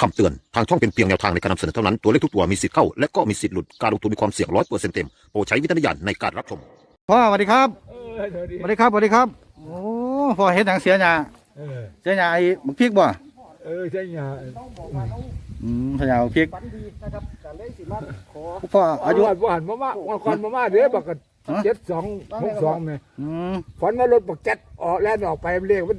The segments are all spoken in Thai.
คำเตือน ทางช่องเป็นเพียงแนวทางในการนำเสนอเท่านั้น ตัวเลขทุกตัวมีสิทธิ์เข้า และก็มีสิทธิ์หลุด การลงทุนมีความเสี่ยงร้อยเปอร์เซ็นต์เต็ม โปรดใช้วิจารณญาณในการรับชม พ่อสวัสดีครับเออเดี๋ยวดิสวัสดีครับสวัสดีครับ โอ้พ่อเห็นหนังเสียหยาเออ เสียหยาไอ้บักพริกบ่เออใช่ยาอืมเสียหยาบักพริกฝันดีนะครับก็เลยสิมาขอพ่ออาอายุยุบ่หันมามาวันก่อนมามาเด้อบักกันฮะ เจ็ดสองหกสองแม่อืมฝันว่ารถบักแจ็ดออกแล่นออกไปเรียกมัน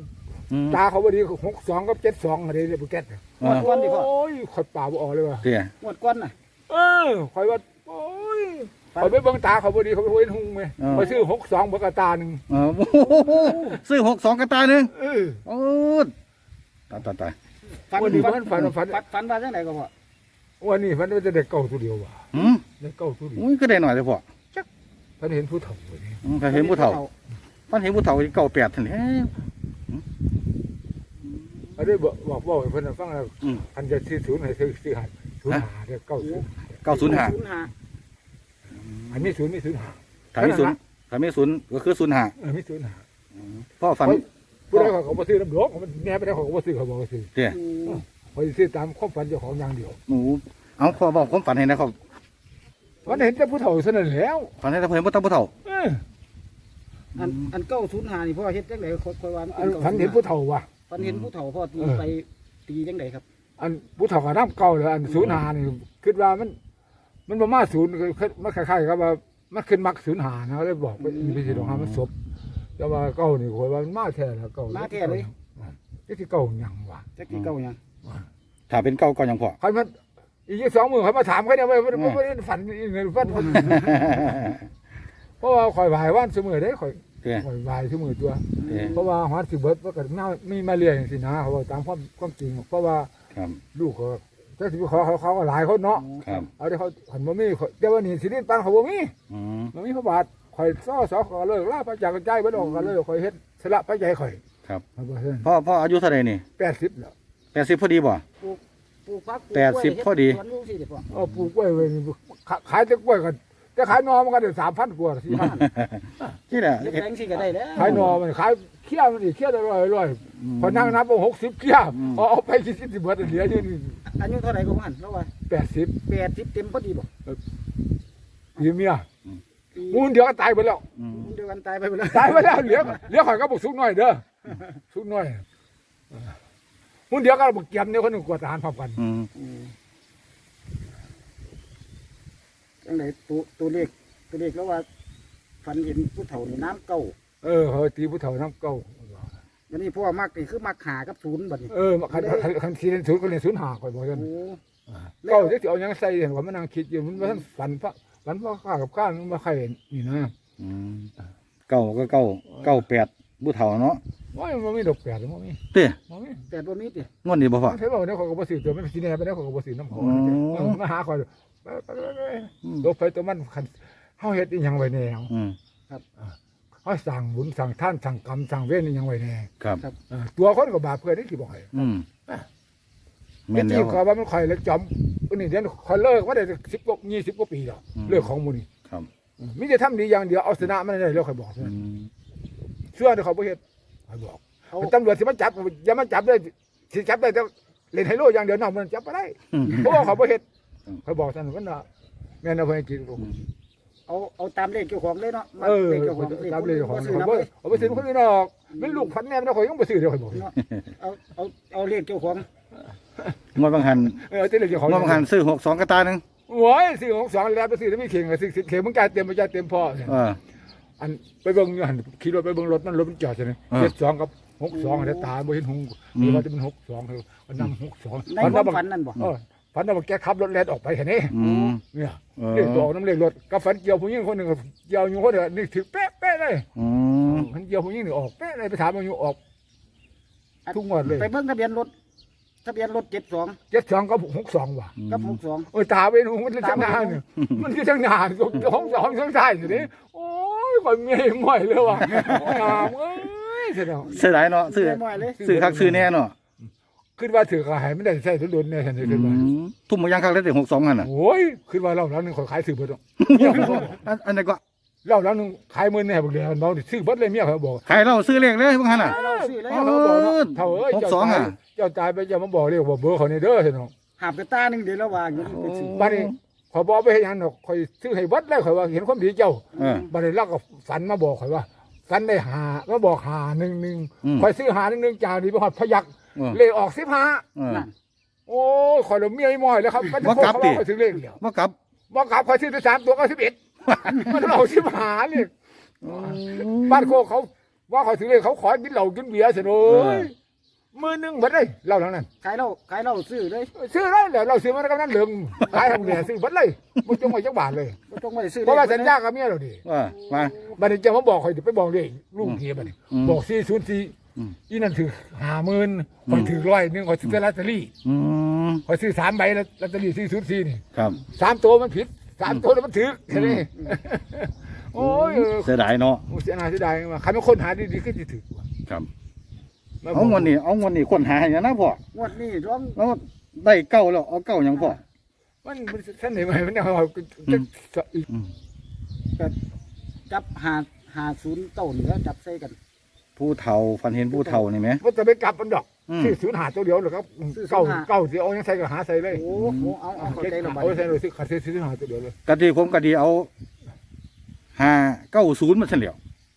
อืม ตาเขาพอดีหกสองกับเจ็ดสองอะไรเรียกบักแจ็ดเออก้อนดีพ่อโอ้ยข่อยป่าบ่ออกเลยว่ะเสียหมดก้อนน่ะ เออข่อยว่าโอ้ยข่อยไปเบิ่งตาเขาพอดีเขาไปเห็นหุงไหมไปซื้อหกสองบักกะตาหนึ่งเออโอ้โหซื้อหกสองกระตายหนึ่งเออโอ้ตายตายตายฝันวันนี้ฝัมันฝันฝันฝันฝันว่าจังไดก็พ่อวันนี้ฝันว่าจะได้เก่าตัวเดียวว่ะอืมได้เก่าตัวเดียวอุ้ยก็ได้หน่อยเลยพ่อฝันเห็นผู้เฒ่าเลยอืมก็เห็นผู้เฒ่าตอนเห็นผู้เฒ่าเก่าแปดทันที เขาได้บอกบอกบอกให้เพิ่นฟังแล้วอืม อันจะซื้อศูนย์ให้ซื้อซื้อหาศูนย์หาเด้อเก้าศูนย์เก้าศูนย์ห้าศูนย์ห้าอันนี้ศูนย์นี่ศูนย์หาถ้ามีศูนย์ถ้ามีศูนย์ก็คือศูนย์ห้าเออมีศูนย์หาพ่อฝันผู้ใดเขาเขาบ่ซื้อน้ำหลวงมันแน่ไปได้เขาก็บ่ซื้อเขาบอกว่าซื้อเสียอืมเขาสิซื้อตามความฝันเจ้าของอย่างเดียวหนูเอาพ่อบอกผมฝันให้นะครับวันเห็นแต่ผู้เฒ่าเท่านั้นแหล้วฝันให้แต่เพื่อนผู้เฒ่าผู้เฒ่าเอออันอันเก้าศูนย์ห้านี่พ่อเฮ็ดจังไดค่อยๆว่าอันฝันเห็นผู้เฒ่าว่ะ ฝันเห็นผู้เฒ่าพ่อตีเออไปตีจังไดครับ อันผู้เฒ่ากับน้ำเก่าเลยอันศูนย์หานี่คิดว่ามัน มันประมาณศูนย์คือมันคล้ายๆกับว่ามันขึ้นมักศูนย์หานะเลยบอกว่ามีสิทธิ์ของหามันศพแต่ว่าเก่านี่คอยว่ามันมาแท้แล้วเก่ามาแท้เลยนี่ที่เก่าหยังวะจักที่เก้าหยังถ้าเป็นเก่าก็ยังพอใครมันอีกสองมือเขามาถามเขาเนี่ยว่าไม่ไม่ได้ฝันอีกเลยฝันเพราะว่าคอยไหวว่านเสมอได้คอย เสียคอยไหวเสมอตัวเสียเพราะว่าฮอตสิเบิร์ดว่าก็น่าไม่มาเรียนสินะเขาบอกตามความความจริงเพราะว่าครับลูกเขาถ้าสิไปขอเขาเขาก็หลายคนเนาะครับเอาเดี๋ยวเขาหันมามีเดี๋ยววันนี้สิรินปังเขาบ่มีอืมมันมีพระบาทคอยซ้อสอขอเลิกลาพระจากกระจายเบิดออกกันเลยคอยเฮ็ดสละพระใจคอยครับเอาบ่เฮ็ดพ่อพ่ออายุเท่าไหร่นี่แปดสิบแล้วแปดสิบพอดีบ่ ปลูกผักปลูกแปดสิบกล้วยพอดี เฮ็สวนอยู่สิเด้อพ่อเอาปลูกกล้วยไว้นี่ขายขายแต่กล้วยกัน แต่ขายหนอมันก็ได้สามพันกว่าสี่พันนี่แหละเฮ็ดแรงสิก็ได้แล้วขายหนอมันขายเคี้ยวมันอีกเคี้ยวละร้อยร้อยพอนั่งนับเอาหกสิบเคี้ยวเอาเอาไปกี่สิบสิบเบิดเหลืออยู่นี่อายุเท่าไหร่ก็มันแล้วว่าแปดสิบ80เต็มพอดีบ่ปีเมียปีมูลเดียวก็ตายไปแล้วอืมเดียวกันตายไปหมดแล้วตายไปแล้วเหลือเหลือข่อยก็บอกสุกน้อยเด้อสุกน้อยมูลเดียวก็บอกเกียมเนี่ยคนหนึ่งกวดทหารพร้อมกัน อืม อืม จังไดตัวตัวเลขตัวเลขแล้วว่าฝันเห็นผู้เฒ่านี่น้ำเก่าเออเขาตีผู้เฒ่าน้ำเก่าวันนี้พ่อมักนี่คือมักหากับศูนย์บัดนี้เออคันคันคันซีเรียนศูนย์ก็เรียนศูนย์หาข่อยบอกกันโอ้เก่าจะเอาหยังใส่เห็นว่ามันนั่งคิดอยู่มันมันฝันพระฝันพระข้ากับข้ามันมาใครนี่นะอืมเก่าก็เก่าเก่าแปดผู้เฒ่าเนาะว่ามันมีดอกแปดหรือมันมีเต้มันมีแต่บ่มีติงวดนี้บ่พ่อมันใช่ป่าวเนี่ยเขาก็บ่ซื้อตัวมันสิแน่ไปแล้วเขาก็บ่ซื้อน้ำเขาอ๋อมาหาข่อย ไปไปไปไปอืมตัวไปตัวมันคันเฮาเฮ็ดอีหยังไว้แน่อืมเฮาสั่งบุญสั่งท่านสั่งกรรมสั่งเวรอีหยังไว้แน่ครับ เออตัวคนก็บาปเพื่อนนี่สิบ่ให้อืมอะแม่นแล้ที่วก็ว่ามันข่อยแล้วจอมอันนี้เดี๋ยวข่อยเลิกมาได้10กว่า20กว่าปีแล้วอืม เลิกของหมูนี่ครับมีแต่ทำดีอย่างเดียวเอาชนะมันได้แล้วข่อยบอกอืมเชื่อเดี๋ยวเขาบ่เฮ็ดข่อยบอกเอาตำรวจสิมาจับอย่ามาจับเลยสิจับได้แต่เล่นไฮโลอย่างเดียวนอกมันจับบ่ได้ เพราะว่าเขาบ่เฮ็ด อืมข่อยบอกท่านว่าน่ะแม่นเอาไปกินลูกเอาเอาตามเลขเจ้าของเลยเนาะมักเออเลขเจ้าของตามเลยของบ่เขาซื้อบ่นำเลยเอาไปซื้อคนอื่นออกมันลูกพันแน่มันข่อยยังบ่ซื้อเดี๋ยวข่อยบอกเนาะเอาเอาเอาเลขเจ้าของงวดบางหันเออที่เหลือเจ้าของงวดบางหันซื้อหกสองกระตายหนึงโอ้ยซื้อของสองแล้วไปซื้อแล้วมีเข่งก็ซื้อเข่งมึงจ่ายเต็มบ่จ่ายเต็มพอเอออันไปเบิ่งอยู่หั่นขี่รถไปเบิ่งรถมันรถมันจอดใช่ไหมเออเจ็ดสองกับหกสองแต่ตาบ่เห็นหงอืมหรือว่าจะเป็นหกสองคือมันนำหกสองในความฝันนั่นบ่เออ ฝันว่าแกขับรถแล่นออกไปแค่นี้อืมเนี่ยเออเรียกตัวออกน้ำเรียกรถกับฝันเกี่ยวผู้หญิงคนหนึ่งกับเกี่ยวอยู่คนเดียวนี่ถือเป๊ะเป๊ะเลยอืมฝันเกี่ยวผู้หญิงนี่ออกเป๊ะเลยไปถามมันอยู่ออก ทุกงวดเลยไปเบิ่งทะเบียนรถทะเบียนรถ72เจ็ดสองกับหกสองว่ะกับ62เออตาเป็นหูมันจะช่างนานเนี่ยมันจะช่างนานหกสองช่างใช่อยู่นี่โอ้ยคอยเมียม่อยเลยว่ะโอ้ยงามเอ้ยเสร็จแล้ว เสียดายเนาะซื้อม่อยเลย ซื้อคักซื้อแน่เนาะ ขึ้นว่าถือกระหายไม่ได้ใช่ทุนดนเนี่ยฉันเลยอืขึ้นมามทุ่มมายังคักเลยแต่หกสองหันอะโอ้ยขึ้นว่าเราแล้วนึงขอยขายซื้อเบิดอันอันนั้นก็เราแล้วนึงขายมือเนี่ยบอกเลยมันเบาดิซื้อเบิดเลยเมียเขาบอกขายเราซื้อเลขเลยบางหันอะ เราซื้อแล้วเออเขาบอกเนาะเท่าเอ้ยหกสองอะเเจ้าตายไปจะมาบอกเรียกว่าเบอร์เขานี่เด้อสิน้องหาบกระตาหนึ่งเดี๋ยวระหว่างอยู่นี่เป็นสิบ้านนี้ขอยบอกไปให้หยังดอกคอยซื้อให้วัดแล้วข่อยว่าเห็นความดีเจ้า เออบ้านนี้เราก็ฝันมาบอกข่อยว่าฝันได้หามาบอกหาหนึ่งหนึ่งอืม ข่อยซื้อหาหนึ่งหนึ่งจากนี้ไปหอดพยัก เออ เลขออกสิบห้าเออ นั่นโอ้ยข่อยเราเมียไอ้มอยแล้วครับมันจะบ่โคกลับเขาดิว่าข่อยซื้อเลขเดียวว่ากลับบอกกลับข่อยซื้อได้สามตัวก็สิบเอ็ดมันเราสิบหาเนี่ยบ้านโคกเขา ว่าข่อยซื้อเลขเขาขอกินเหล้ากินเบียร์เสยโอ้ยมือหนึงหมดเลยเหล้าทั้งนั้น ขายเหล้าขายเหล้าซื้อเลยซื้อได้เดี๋ยวเราซื้อมาแล้วก็นั่นเหลืองขายทำเนี่ยซื้อหมดเลยมุจงไว้จักบาทเลย บ่ต้องไปซื้อเพราะว่าสัญญากับเมียเราดิว่ามา บัดนี้จะมาบอกคอยไปบอกเลยลูกเฮียบัดนี้อืม บอกสี่ศูนย์สี่ อืม อีนั่นถือหาหมื่นคอยถือร้อยหนึงคอยซื้อลอตเตอรี่อืมคอยซื้อสามใบลอตเตอรี่สี่ศูนย์สี่นี่ครับ สามตัวมันผิดสามตัวแล้วมันถือแค่นี้โอ้ยเสียดายเนาะโอ้เสียดายเสียดายว่าใครเป็นคนหาดีๆก็จะถือว่ะครับ มาบเอากวันนี้เอาวันนี้คนหาอย่างนะพ่องวดนี้ร้องแล้วได้เก้าแล้วเอาเก้าอย่างพ่อมันมันท่านไหนมามันเอาเอาอืมจะอีกอืมจับหาหาศูนย์เต้านี่แล้วจับใส่กัน ผู้เฒ่าฝันเห็นผู้เฒ่านี่ไหมว่าจะไปกลับมันดอกอืม ซื้อศูนย์หาตัวเดียวเหรอครับซื้อศูเก้านย์หาเก้าเดียวเอายังใส่ก็หาใส่เลยโอ้โหเอาเอาเข้าใจแล้วบัดเอาใส่นี้เลยซื้อขาดซื้อศูนย์หาตัวเดียวเลยกะดีผมกะดีเอาห้าเก้าศูนย์มาเฉลี่ย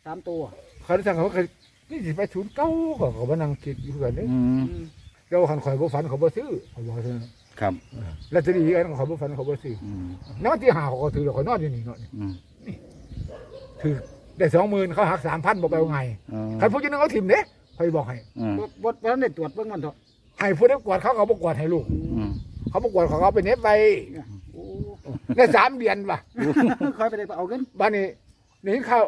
สามตัวเขาได้สั่งเขาเคยนี่สิไปศูนย์เก้าเขาก็มานั่งคิดอยู่กันนี่อืมอืมเจ้าขันข่อยบ่ฝันเขาบ่ซื้อเขาบอกซื้อครับแล้วจะดีกันเขาบ่ฝันเขาบ่ซื้ออืมนอนที่หาเขาก็ถือแล้วเขานอนอยู่นี่เนาะ อืมถือ ได้สองหมื่นเขาหักสามพันบอกไปเอาไงเออใครพูดจะนึงเขาถิ่มเด้คอยบอกให้อืมบ่บ่บ่ทันได้ตรวจเบิ่งมันเถอะให้พูดได้กวาดเขาเขาบ่กวาดให้ลูก อืมเขาบ่กวาดเขาเอาไปเน็บไปโอ้ได้สามเดือนว่ะคอยไปได้เอาเงินบ้านนี้นี่ข้าว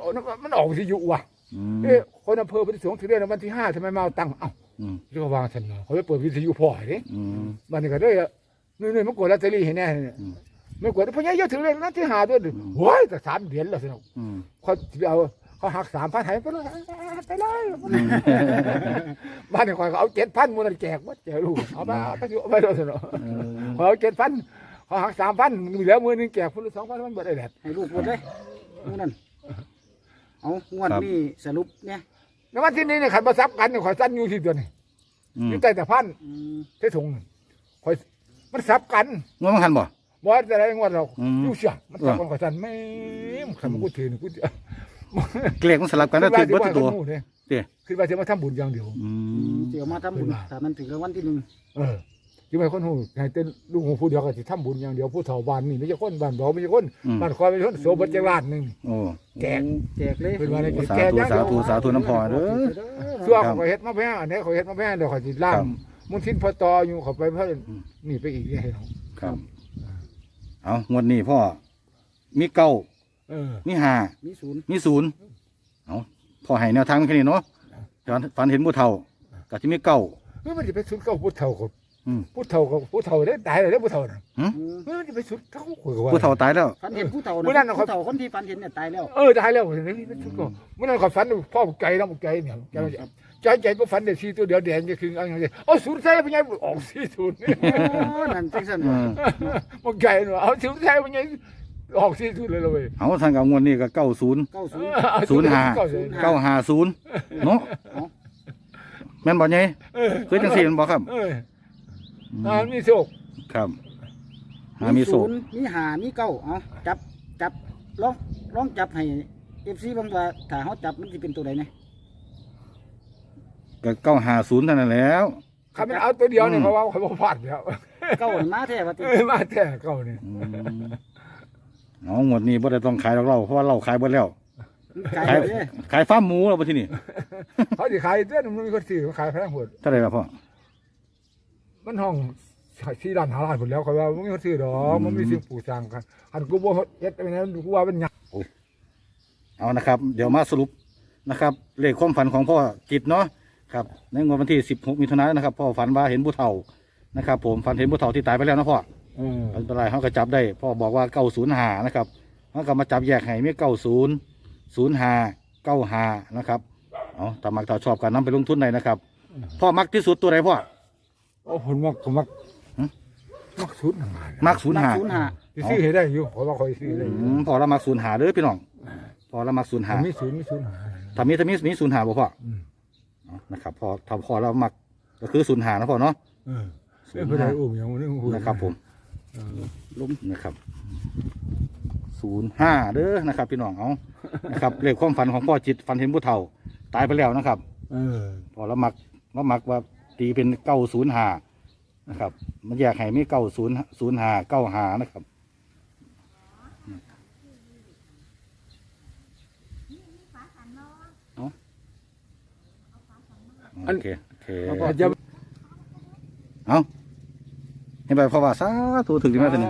มันออกสิอยู่ว่ะอืมเอ๊ะคนอำเภอไปสงถึงเดือนวันที่ห้าทำไมมาเอาตังค์เอ้าอืมเรียกว่าวางฉันเนาะเขาไปเปิดวิทยุพ่อให้เด้อืม บ้านนี้ก็เลยนี่นี่มันกดลอตเตอรี่ให้แน่เนี่ยอืม ไม่กดเพราะยังเยอะถึงเลยนะที่หาด้วยดิโว้ยแต่สามเดือนแล้วสิเนาะอืมเขาจะเอาเขาหักสามพันหายไปเลยไปเลยบ้านนี้คอยเขาเอาเจ็ดพันมูลนิธิแจกวัดแจกลูกเอาไปเอาไปเอาไปเลยสิเนาะเออเขาเอาเจ็ดพันเขาหักสามพันมีเหลือมือหนึงแจกคนละสองพันมันเบิดได้แหละให้ลูกหมดเลยมื้อนั้นเอางวดนี้สรุปเนี่ยในวันที่นี้เนี่ยขันมาซับกันเนี่ยคอยสั้นอยู่ที่ตัวนี่อืมอยู่ใต้แต่พันอืมเทถุงคอยมันซับกันงวดมันคันบ่ บอสอะไรงวดเราอืม อยู่เสียมันซับกันคอยสั้นไม่ขันมากูถือนี่กูจะเกลียกมันสลับกันแล้วติดเบิดทุกตัวเนี่ยเด้คือว่าจะมาทำบุญอย่างเดียว อือืมมเดี๋ยวมาทำบุญถ้ามันถึงรางวัลที่หนึ่งเออที่ไม่คนหูให้เต้นลูกหูผู้เดียวก็จะทำบุญอย่างเดียวผู้เฒ่าบ้านนี่ไม่ใช่คนบ้านเราไม่ใช่คนอืมบ้านคอยไม่ใช่คนโสบัติล้านหนึ่ง โอ้แจก แจกเลยเป็นวันอะไร สาแจกธุอย่างสาเดียวธุสาธุน้ำพอเด้อ เสื้อครัเขาบก็เฮ็ดมาแพงอันนี้เขาเฮ็ดมาแพงเดี๋ยวเขาจิล่าครังบมุนทินพอตออยู่เขาไปเพิ่นอืมนี่ไปอีกเนี่ยเนาะครับ เอางวดนี้พ่อ มีเก้าเออ มีห้ามีศูนย์มีศูนย์เอาพอให้แนวทางแค่นี้เนาะฝันฝันเห็นผู้เฒ่าก็จะมีเก้า เฮ้ยมันจะไปสุดเก้าผู้เฒ่ากับ อืม ผู้เฒ่ากับผู้เฒ่าได้ตายเลยเด้อผู้เฒ่าน่ะอืมเฮ้ยมันจะไปสุดเก้าข่อยก็ว่า ผู้เฒ่าตายแล้ว ฝันเห็นผู้เฒ่าเมื่อนั้นน่ะ ผู้เฒ่าคนที่ฝันเห็นเนี่ยตายแล้ว เออตายแล้วเฮ้ยมันสุดเก้าเมื่อนั้นเขาฝันพ่อบุกไก่นะบุกไก่เนี่ยใจมันจะใจใจก็ฝันได้สี่ตัวเดียวแดงจะคือเอะไรอย่างเงี้ยเอาศูนย์ใส่ไปไงออกสี่ศูนย์โอ้นั่นจังซั่นเออบุกไก่เนาะเอาศูนย์ใส่ไปไงออกสี่ศูนย์เลยเลยเว้ยเอาทางกับงวดนี้ก็เก้าศูนย์ เก้าศูนย์ เออศูนย์ห้าเก้าศูนย์เก้าห้าศูนย์เนาะแม่นบ่ไงเออเคยจังสี่แมันบ่ครับ เออ อืมอ่ามีโชคครับหามีโศศูกนย์มีหามีเก้าเอาจับจับลองลองจับให้เอฟซีบางว่าถ้าเขาจับมันจะเป็นตัวใดเนี่ยก็เก้าห้าศูนย์เท่านั้นแหล้วคำนี้เอาตัวเดียวเนี่ยอืมเพราะว่าเขาบอกพลาดแล้วเก้านี่มาแท้ว่าติเออมาแท้เก่าเนี่ยอืมเอางวดนี้บ่ได้ต้องขายดอกเราเพราะว่าเราขายหมดแล้ว ไก่ขายเลยขายฟาร์มหมูแล้วบ่ที่นี่เขาจะขายเต้นมันมีคนซื้อเขาขายแพงหมดเท่าไหร่ล่ะพ่อ มันห้องที่ด้านหาร้านหมดแล้วเขาว่ามันมีคนซื้อดอกมันมีสิ่งปลูกสร้างกันอันกูบ่เฮ็ดไปนั้นกูว่าเป็นหยัง เอานะครับ เดี๋ยวมาสรุปนะครับ เลขความฝันของพ่อจิตเนาะครับในงวดวันที่ 16มิถุนายนนะครับพ่อฝันว่าเห็นผู้เฒ่านะครับ ผมฝันเห็นผู้เฒ่าที่ตายไปแล้วนะพ่อเอออันตรายเขาก็จับได้พ่อบอกว่าเก้าศูนย์หานะครับเขาก็มาจับแยกให้มีเก้าศูนย์ศูนย์หาเก้าหานะครับเอาถ้ามักถ้าชอบกันนำไปลงทุนได้นะครับพ่อมักที่สุดตัวไหนพ่อ โอ้ผมมักผมมักหึมักศูนย์หามักศูนย์หาศูนย์หาสิซื้อให้ได้อยู่เพราะว่าเขาซื้อได้อืมพอเรามักศูนย์หาเด้อพี่น้องพอเรามักศูนย์หามีศูนย์มีศูนย์หาถ้ามีถ้ามีมีศูนย์หาบ่พ่ออืมเอานะครับพอถ้าพอเรามักก็คือศูนย์หานะพ่อเนาะเออเอ้ยผู้ใดอุ้มอย่างนี้หูนะครับ ผมเออล้มนะครับศูนย์ห้าเด้อนะครับ พี่น้องเอานะครับเลขความฝันของพ่อจิตฝันเห็นผู้เฒ่า ตายไปแล้วนะครับ เออพอละมักละมักว่า ตีเป็นเก้าศูนย์หานะครับ มันแยกให้ไม่เก้าศูนย์ศูนย์หาเก้าหานะครับโอเค โอเคอาจจะเอาเห็นไปพ่อว่าสาธุถึงที่แม่เป็น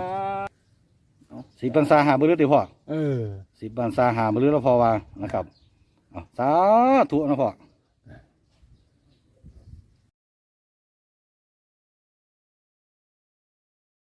สีปันซาหาบรือติพ่อ เออสีปันซาหาบรือแล้วพ่อว่านะครับเอาสาธุนะพ่อ